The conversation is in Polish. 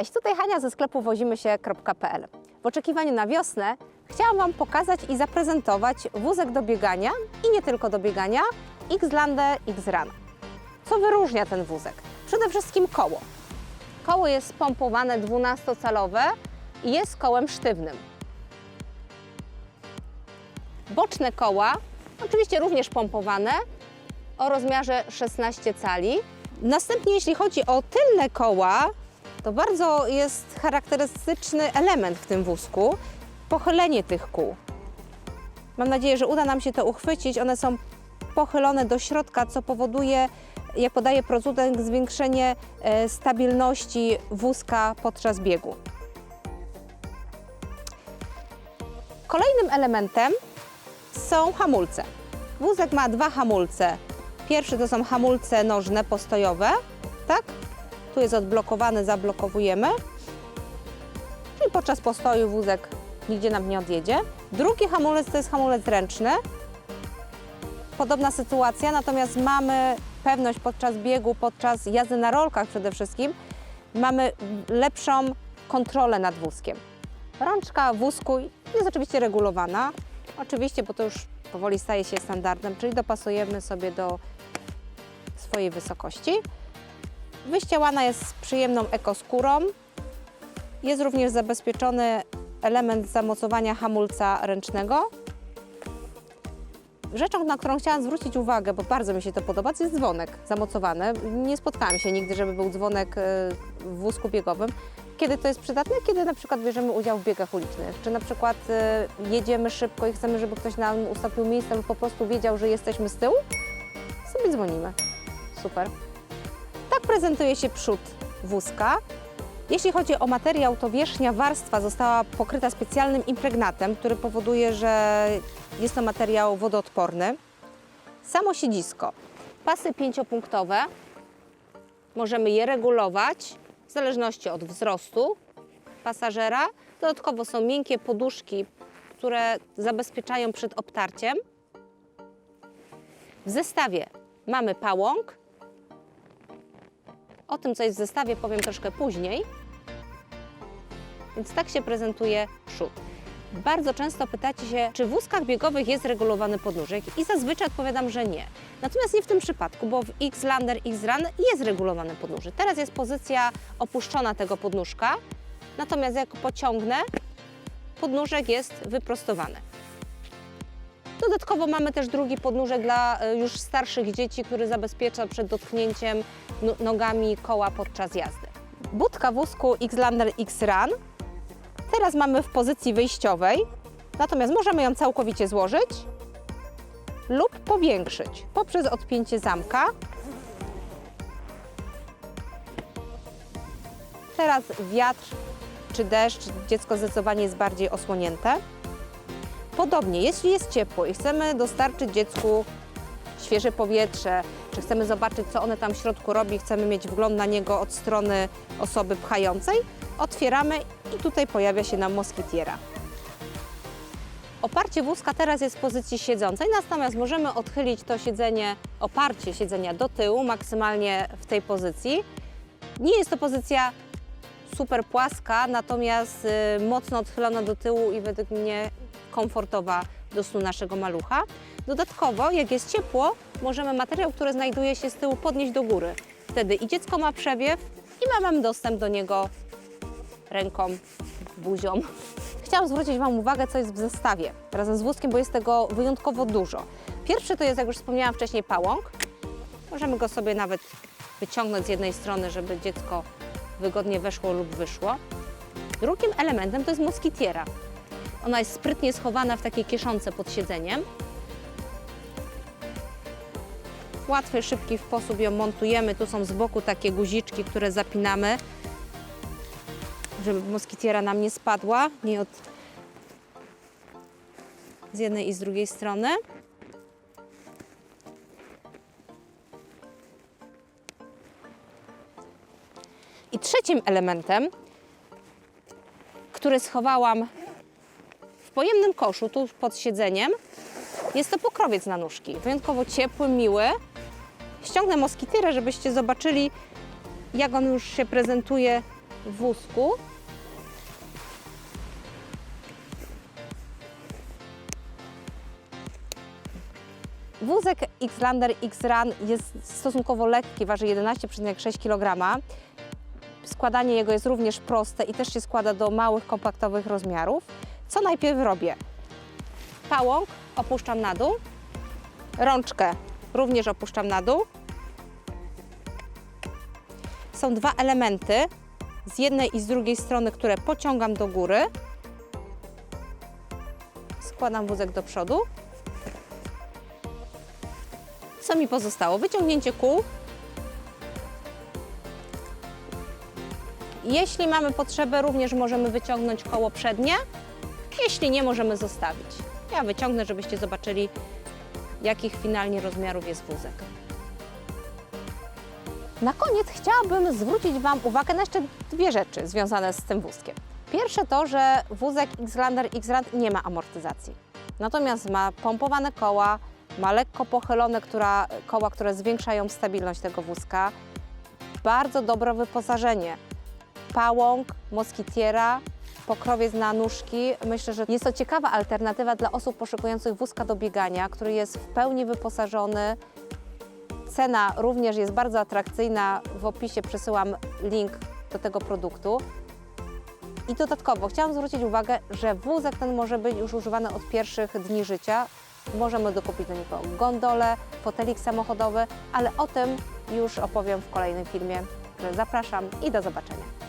Cześć, tutaj Hania ze sklepu wozimysie.pl. W oczekiwaniu na wiosnę chciałam Wam pokazać i zaprezentować wózek do biegania i nie tylko do biegania Xlande X-Run. Co wyróżnia ten wózek? Przede wszystkim koło. Koło jest spompowane 12-calowe i jest kołem sztywnym. Boczne koła, oczywiście również pompowane, o rozmiarze 16 cali. Następnie, jeśli chodzi o tylne koła, to bardzo jest charakterystyczny element w tym wózku pochylenie tych kół. Mam nadzieję, że uda nam się to uchwycić. One są pochylone do środka, co powoduje, jak podaje producent, zwiększenie e, stabilności wózka podczas biegu. Kolejnym elementem są hamulce. Wózek ma dwa hamulce. Pierwszy to są hamulce nożne postojowe, tak? Tu jest odblokowany, zablokowujemy. Czyli podczas postoju wózek nigdzie nam nie odjedzie. Drugi hamulec to jest hamulec ręczny. Podobna sytuacja, natomiast mamy pewność podczas biegu, podczas jazdy na rolkach przede wszystkim, mamy lepszą kontrolę nad wózkiem. Rączka wózku jest oczywiście regulowana, oczywiście, bo to już powoli staje się standardem, czyli dopasujemy sobie do swojej wysokości. Wyścielana jest z przyjemną ekoskórą. Jest również zabezpieczony element zamocowania hamulca ręcznego. Rzeczą, na którą chciałam zwrócić uwagę, bo bardzo mi się to podoba, to jest dzwonek zamocowany. Nie spotkałam się nigdy, żeby był dzwonek e, w wózku biegowym. Kiedy to jest przydatne? Kiedy na przykład bierzemy udział w biegach ulicznych, czy na przykład e, jedziemy szybko i chcemy, żeby ktoś nam ustąpił miejsce lub po prostu wiedział, że jesteśmy z tyłu, sobie dzwonimy. Super. Prezentuje się przód wózka. Jeśli chodzi o materiał, to wierzchnia warstwa została pokryta specjalnym impregnatem, który powoduje, że jest to materiał wodoodporny. Samo siedzisko. Pasy pięciopunktowe. Możemy je regulować w zależności od wzrostu pasażera. Dodatkowo są miękkie poduszki, które zabezpieczają przed obtarciem. W zestawie mamy pałąk, o tym, co jest w zestawie, powiem troszkę później. Więc tak się prezentuje przód. Bardzo często pytacie się, czy w wózkach biegowych jest regulowany podnóżek i zazwyczaj odpowiadam, że nie. Natomiast nie w tym przypadku, bo w X-Lander, X-Run jest regulowany podnóżek. Teraz jest pozycja opuszczona tego podnóżka, natomiast jak pociągnę, podnóżek jest wyprostowany. Dodatkowo mamy też drugi podnóżek dla e, już starszych dzieci, który zabezpiecza przed dotknięciem no- nogami koła podczas jazdy. Budka wózku Xlander X-Run teraz mamy w pozycji wyjściowej, natomiast możemy ją całkowicie złożyć lub powiększyć poprzez odpięcie zamka. Teraz wiatr czy deszcz, dziecko zdecydowanie jest bardziej osłonięte. Podobnie, jeśli jest ciepło i chcemy dostarczyć dziecku świeże powietrze, czy chcemy zobaczyć, co one tam w środku robi, chcemy mieć wgląd na niego od strony osoby pchającej, otwieramy i tutaj pojawia się nam moskitiera. Oparcie wózka teraz jest w pozycji siedzącej, natomiast możemy odchylić to siedzenie, oparcie siedzenia do tyłu, maksymalnie w tej pozycji. Nie jest to pozycja super płaska, natomiast y, mocno odchylona do tyłu i według mnie komfortowa do snu naszego malucha. Dodatkowo, jak jest ciepło, możemy materiał, który znajduje się z tyłu, podnieść do góry. Wtedy i dziecko ma przewiew i ma Wam dostęp do niego ręką, buzią. Chciałam zwrócić Wam uwagę, co jest w zestawie razem z wózkiem, bo jest tego wyjątkowo dużo. Pierwszy to jest, jak już wspomniałam wcześniej, pałąk. Możemy go sobie nawet wyciągnąć z jednej strony, żeby dziecko wygodnie weszło lub wyszło. Drugim elementem to jest moskitiera. Ona jest sprytnie schowana w takiej kieszonce pod siedzeniem. W łatwy, szybki sposób ją montujemy. Tu są z boku takie guziczki, które zapinamy, żeby moskitiera nam nie spadła, nie od z jednej i z drugiej strony. I trzecim elementem, który schowałam w pojemnym koszu, tu pod siedzeniem, jest to pokrowiec na nóżki. Wyjątkowo ciepły, miły. Ściągnę moskityrę, żebyście zobaczyli, jak on już się prezentuje w wózku. Wózek Xlander X-Run jest stosunkowo lekki, waży 11,6 kg. Składanie jego jest również proste i też się składa do małych, kompaktowych rozmiarów. Co najpierw robię? Pałąk opuszczam na dół, rączkę również opuszczam na dół. Są dwa elementy z jednej i z drugiej strony, które pociągam do góry. Składam wózek do przodu. Co mi pozostało? Wyciągnięcie kół. Jeśli mamy potrzebę, również możemy wyciągnąć koło przednie. Jeśli nie, możemy zostawić. Ja wyciągnę, żebyście zobaczyli, jakich finalnie rozmiarów jest wózek. Na koniec chciałabym zwrócić Wam uwagę na jeszcze dwie rzeczy związane z tym wózkiem. Pierwsze to, że wózek Xlander X-Run nie ma amortyzacji. Natomiast ma pompowane koła, ma lekko pochylone która, koła, które zwiększają stabilność tego wózka. Bardzo dobre wyposażenie. Pałąk, moskitiera, pokrowiec na nóżki. Myślę, że jest to ciekawa alternatywa dla osób poszukujących wózka do biegania, który jest w pełni wyposażony. Cena również jest bardzo atrakcyjna. W opisie przesyłam link do tego produktu. I dodatkowo chciałam zwrócić uwagę, że wózek ten może być już używany od pierwszych dni życia. Możemy dokupić do niego gondolę, fotelik samochodowy, ale o tym już opowiem w kolejnym filmie. Zapraszam i do zobaczenia.